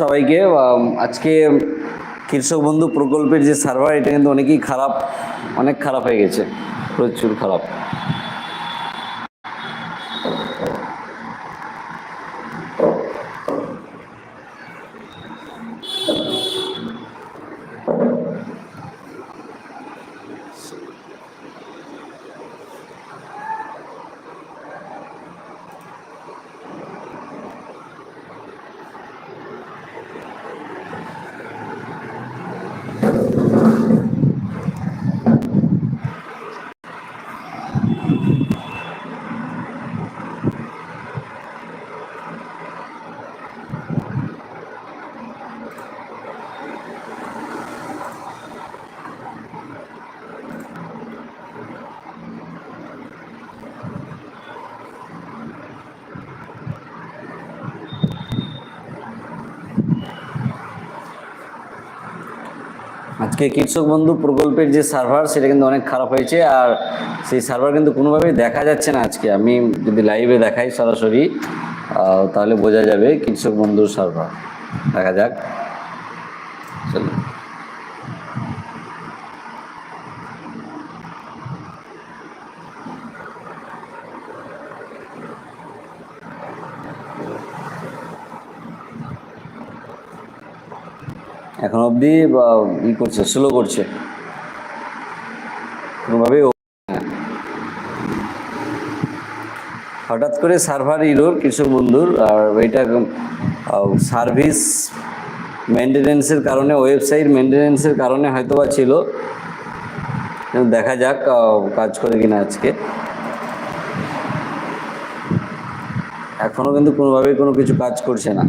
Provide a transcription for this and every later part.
সবাইকে। আজকে কৃষক বন্ধু প্রকল্পের যে সার্ভার, এটা কিন্তু অনেকেই খারাপ, অনেক খারাপ হয়ে গেছে। প্রচুর খারাপ। আজকে কৃষক বন্ধু প্রকল্পের যে সার্ভার সেটা কিন্তু অনেক খারাপ হয়েছে আর সেই সার্ভার কিন্তু কোনোভাবেই দেখা যাচ্ছে না আজকে। আমি যদি লাইভে দেখাই সরাসরি তাহলে বোঝা যাবে কৃষক বন্ধুর সার্ভার দেখা যাক। চলো এখন অবধি ই করছে স্লো করছে। কোনোভাবেই। হঠাৎ করে সার্ভার ইরোর কৃষক বন্ধুর, আর এটা সার্ভিস মেনটেনেন্সের কারণে ওয়েবসাইট মেনটেনেন্সের কারণে হয়তো বা ছিল। দেখা যাক কাজ করে কিনা আজকে। এখনও কিন্তু কোনোভাবেই কোনো কিছু কাজ করছে না।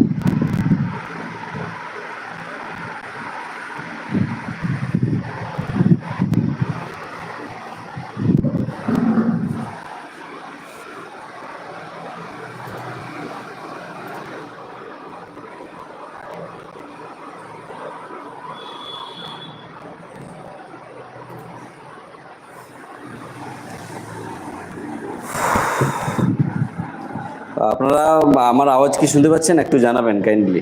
আপনারা আমার আওয়াজ কি শুনতে পাচ্ছেন? একটু জানাবেন কাইন্ডলি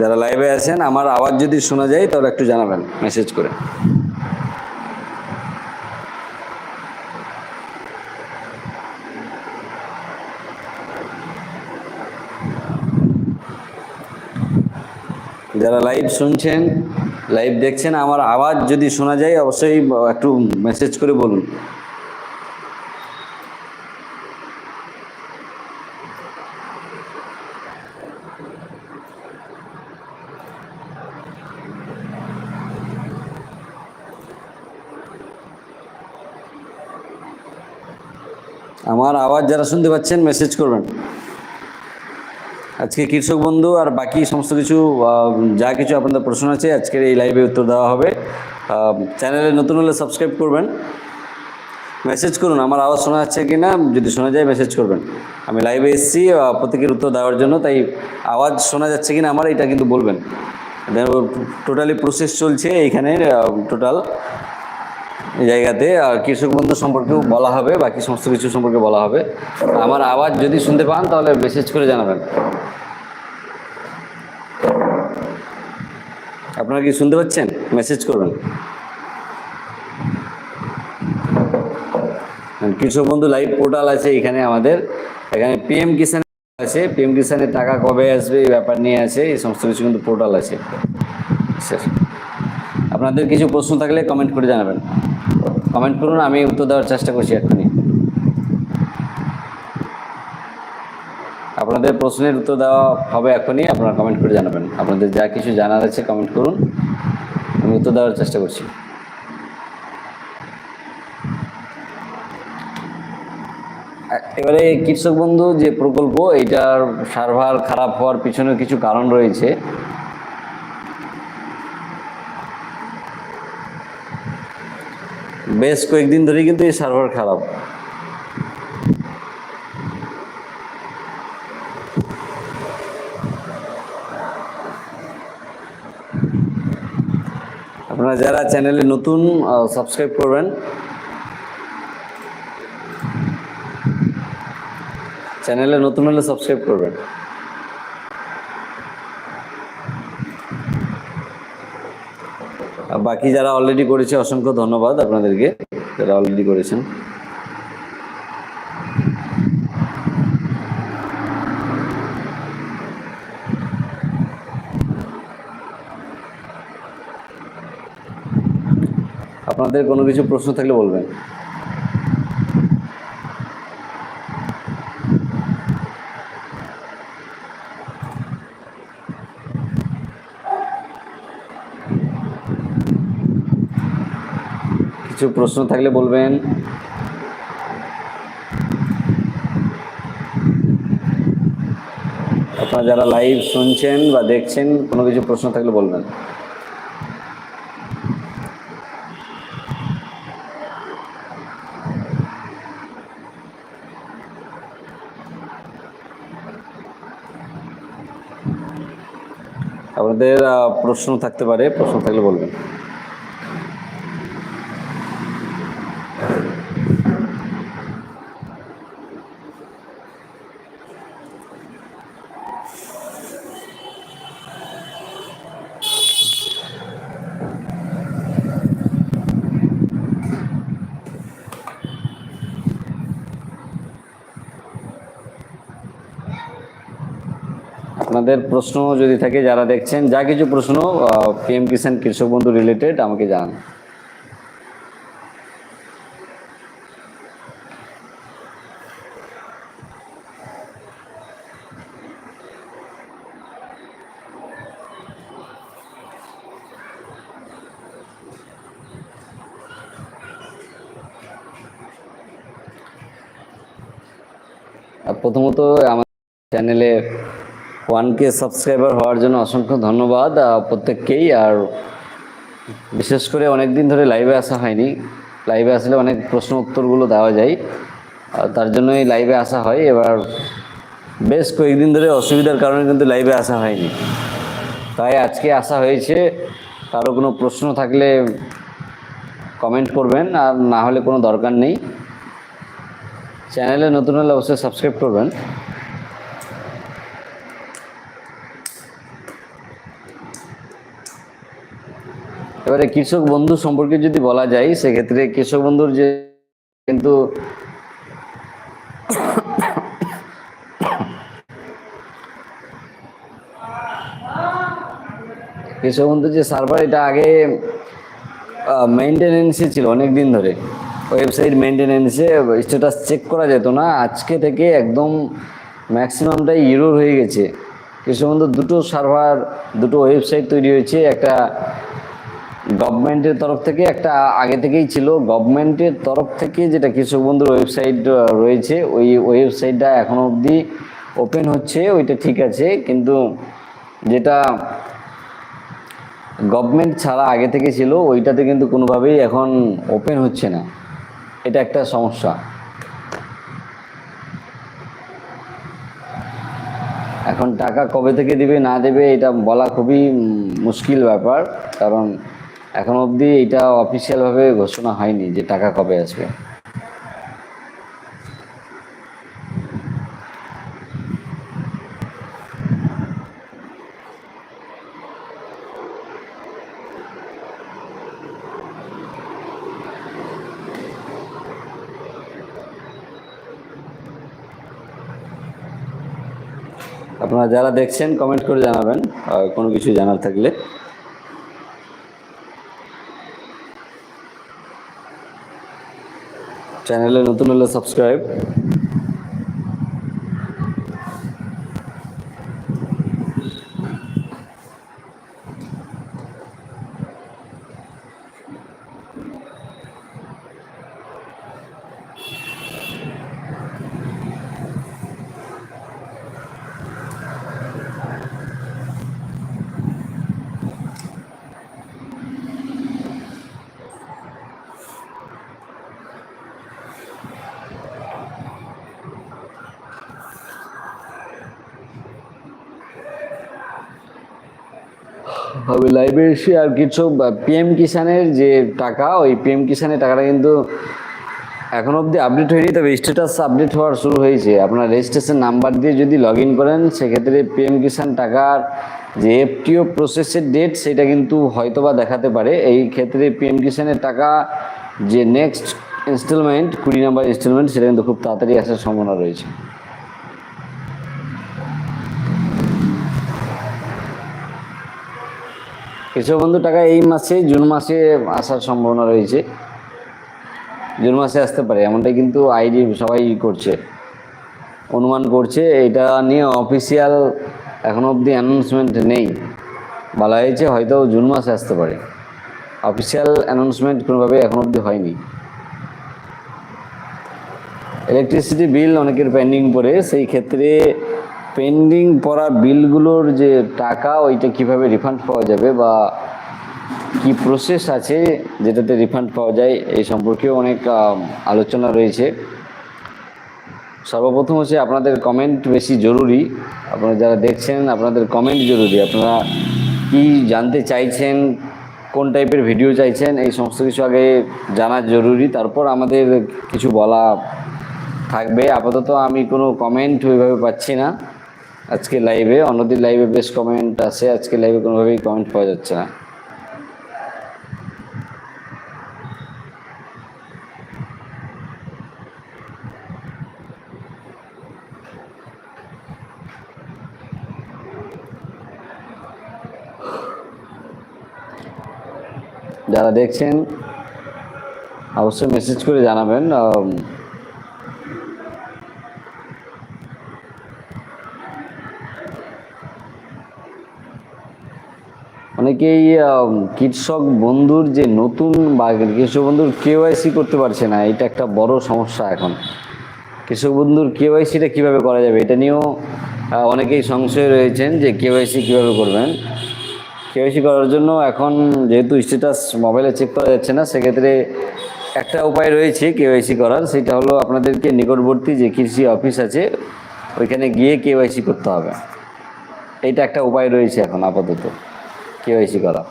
যারা লাইভে আছেন, আমার আওয়াজ যদি শোনা যায়, তাহলে একটু জানাবেন মেসেজ করে। যারা লাইভ শুনছেন লাইভ দেখছেন, আমার আওয়াজ যদি শোনা যায়, অবশ্যই একটু মেসেজ করে বলুন। আমার আওয়াজ যারা শুনতে পাচ্ছেন মেসেজ করবেন। আজকে কৃষক বন্ধু আর বাকি সমস্ত কিছু যা কিছু আপনাদের প্রশ্ন আছে, আজকের এই লাইভে উত্তর দেওয়া হবে। চ্যানেলে নতুন হলে সাবস্ক্রাইব করবেন। মেসেজ করুন, আমার আওয়াজ শোনা যাচ্ছে কি না যদি শোনা যায় মেসেজ করবেন। আমি লাইভে এসেছি প্রত্যেকের উত্তর দেওয়ার জন্য, তাই আওয়াজ শোনা যাচ্ছে কি না আমার, এটা কিন্তু বলবেন। টোটালি প্রসেস চলছে এইখানে টোটাল জায়গাতে কৃষক বন্ধু সম্পর্কেও বলা হবে, বাকি সমস্ত কিছু সম্পর্কে বলা হবে। আমার আওয়াজ যদি শুনতে পান, তাহলে মেসেজ করে জানাবেন। আপনারা কি শুনতে পাচ্ছেন? মেসেজ করবেন। কৃষক বন্ধু লাইভ পোর্টাল আছে এখানে আমাদের। এখানে পিএম কিষান আছে। পিএম কিষানের টাকা কবে আসবে, এই ব্যাপার নিয়ে আছে, এই সমস্ত কিছু কিন্তু পোর্টাল আছে। স্যার আপনাদের কিছু প্রশ্ন থাকলে কমেন্ট করে জানাবেন। কমেন্ট করুন, আমি উত্তর দেওয়ার চেষ্টা করছি এখনই আপনাদের প্রশ্নের উত্তর দেওয়া হবে এখনই আপনারা কমেন্ট করে জানাবেন। আপনাদের যা কিছু জানার আছে কমেন্ট করুন, আমি উত্তর দেওয়ার চেষ্টা করছি। এবারে কৃষক বন্ধু যে প্রকল্প, এইটার সার্ভার খারাপ হওয়ার পিছনে কিছু কারণ রয়েছে। বেশ কয়েকদিন ধরেই কিন্তু এই সার্ভার খারাপ। আপনারা যারা চ্যানেলে নতুন সাবস্ক্রাইব করবেন। চ্যানেলে নতুন হলে সাবস্ক্রাইব করবেন। বাকি যারা অলরেডি করেছে, অসংখ্য ধন্যবাদ আপনাদেরকে যারা অলরেডি করেছেন। আপনাদের কোনো কিছু প্রশ্ন থাকলে বলবেন। কিছু প্রশ্ন থাকলে বলবেন। আপনারা যারা লাইভ শুনছেন বা দেখছেন, কোনো কিছু প্রশ্ন থাকলে বলবেন। আপনাদের প্রশ্ন থাকতে পারে, প্রশ্ন থাকলে বলবেন। আপনাদের প্রশ্ন যদি থাকে, যারা দেখছেন, যা কিছু প্রশ্ন পিএম কিষাণ কৃষক বন্ধু রিলেটেড আমাকে জানান। প্রথমত আমার চ্যানেলে ওয়ান কে সাবস্ক্রাইবার হওয়ার জন্য অসংখ্য ধন্যবাদ প্রত্যেককেই। আর বিশেষ করে অনেক দিন ধরে লাইভে আসা হয়নি। লাইভে আসলে অনেক প্রশ্ন উত্তরগুলো দেওয়া যায়। তার জন্যই লাইভে আসা হয়। এবার বেশ কয়েকদিন ধরে অসুবিধার কারণে কিন্তু লাইভে আসা হয়নি। তাই আজকে আসা হয়েছে। কারও কোনো প্রশ্ন থাকলে কমেন্ট করবেন। আর না হলে কোনো দরকার নেই। চ্যানেলে নতুন হলে অবশ্যই সাবস্ক্রাইব করবেন। এবারে কৃষক বন্ধু সম্পর্কে যদি বলা যায়, সেক্ষেত্রে কৃষক বন্ধুর যে কিন্তু কৃষক বন্ধুর যে সার্ভার এটা আগে মেনটেনেন্সে ছিল অনেক দিন ধরে। ওয়েবসাইট মেনটেনেন্সে স্ট্যাটাস চেক করা যেত না। আজকে থেকে একদম ম্যাক্সিমামটাই ইরোর হয়ে গেছে। কৃষক বন্ধু দুটো সার্ভার দুটো ওয়েবসাইট তৈরি হয়েছে। একটা গভর্নমেন্টের তরফ থেকে একটা আগে থেকেই ছিল। গভর্নমেন্টের তরফ থেকে যেটা কৃষক বন্ধুর ওয়েবসাইট রয়েছে, ওই ওয়েবসাইটটা এখনও অবধি ওপেন হচ্ছে, ওইটা ঠিক আছে। কিন্তু যেটা গভর্নমেন্ট ছাড়া আগে থেকে ছিল, ওইটাতে কিন্তু কোনোভাবেই এখন ওপেন হচ্ছে না। এটা একটা সমস্যা। এখন টাকা কবে থেকে দিবে, না দেবে, এটা বলা খুবই মুশকিল ব্যাপার। কারণ এখন অবধি এটা অফিসিয়ালভাবে ঘোষণা হয়নি যে টাকা কবে আসবে। আপনারা যারা দেখছেন কমেন্ট করে জানাবেন। কোনো কিছু জানার থাকলে চ্যানেলে নতুন হলে সাবস্ক্রাইব হবে লাইভে এসে আর কিছু পিএম কিষানের যে টাকা, ওই পিএম কিষানের টাকাটা কিন্তু এখন অবধি আপডেট হয়নি, তবে স্ট্যাটাস আপডেট হওয়ার শুরু হয়েছে। আপনার রেজিস্ট্রেশন নাম্বার দিয়ে যদি লগ ইন করেন, সেক্ষেত্রে পিএম কিষাণ টাকার যে এফটিও প্রসেসের ডেট সেটা কিন্তু হয়তোবা দেখাতে পারে। এই ক্ষেত্রে পিএম কিষাণের টাকা যে নেক্সট ইনস্টলমেন্ট কুড়ি নাম্বার ইনস্টলমেন্ট সেটা কিন্তু খুব তাড়াতাড়ি আসার সম্ভাবনা রয়েছে। কৃষক বন্ধু টাকা এই মাসে, জুন মাসে আসার সম্ভাবনা রয়েছে। জুন মাসে আসতে পারে, এমনটাই কিন্তু আইডি সবাই করছে। অনুমান করছে, এটা নিয়ে অফিসিয়াল এখনও অবধি অ্যানাউন্সমেন্ট নেই। বলা হয়েছে হয়তো জুন মাসে আসতে পারে। অফিসিয়াল অ্যানাউন্সমেন্ট কোনোভাবে এখনও অবধি হয়নি। ইলেকট্রিসিটি বিল অনেকের পেন্ডিং পড়ে, সেই ক্ষেত্রে পেন্ডিং পড়া বিলগুলোর যে টাকা, ওইটা কীভাবে রিফান্ড পাওয়া যাবে বা কি প্রসেস আছে যেটাতে রিফান্ড পাওয়া যায়, এই সম্পর্কেও অনেক আলোচনা রয়েছে। সর্বপ্রথম হচ্ছে আপনাদের কমেন্ট বেশি জরুরি। আপনারা যারা দেখছেন, আপনাদের কমেন্ট জরুরি। আপনারা কি জানতে চাইছেন, কোন টাইপের ভিডিও চাইছেন, এই সমস্ত কিছু আগে জানা জরুরি। তারপর আমাদের কিছু বলা থাকবে। আপাতত আমি কোনো কমেন্ট ওইভাবে পাচ্ছি না। আজকে লাইভে অন্যদিন লাইভে বেশ কমেন্ট আছে, আজকে লাইভে কোনোভাবেই কমেন্ট পাওয়া যাচ্ছে না। যারা দেখছেন, অবশ্যই মেসেজ করে জানাবেন অনেকেই কৃষক বন্ধুর যে নতুন বা কৃষক বন্ধুর কেওয়াইসি করতে পারছে না, এটা একটা বড় সমস্যা এখন। কৃষক বন্ধুর কেওয়াইসিটা কীভাবে করা যাবে, এটা নিয়েও অনেকেই সংশয় রয়েছেন যে কেওয়াইসি কীভাবে করবেন। কেওয়াইসি করার জন্য এখন যেহেতু স্ট্যাটাস মোবাইলে চেক করা যাচ্ছে না, সেক্ষেত্রে একটা উপায় রয়েছে কেওয়াইসি করার, সেটা হলো আপনাদেরকে নিকটবর্তী যে কৃষি অফিস আছে, ওইখানে গিয়ে কেওয়াইসি করতে হবে। এইটা একটা উপায় রয়েছে এখন আপাতত। কেওয়াইসি করা?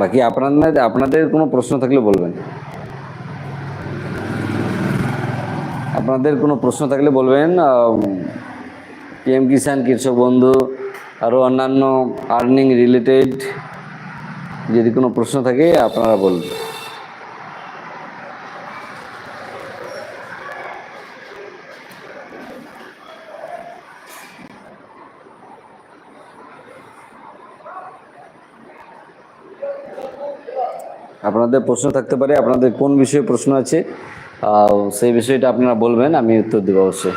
বাকি আপনাদের আপনাদের কোনো প্রশ্ন থাকলে বলবেন। আপনাদের কোনো প্রশ্ন থাকলে বলবেন পিএম কিষাণ কৃষক বন্ধু আরও অন্যান্য আর্নিং রিলেটেড যদি কোনো প্রশ্ন থাকে, আপনারা বলুন আপনাদের প্রশ্ন থাকতে পারে, আপনাদের কোন বিষয়ে প্রশ্ন আছে সেই বিষয়টা আপনারা বলবেন, আমি উত্তর দেবো অবশ্যই।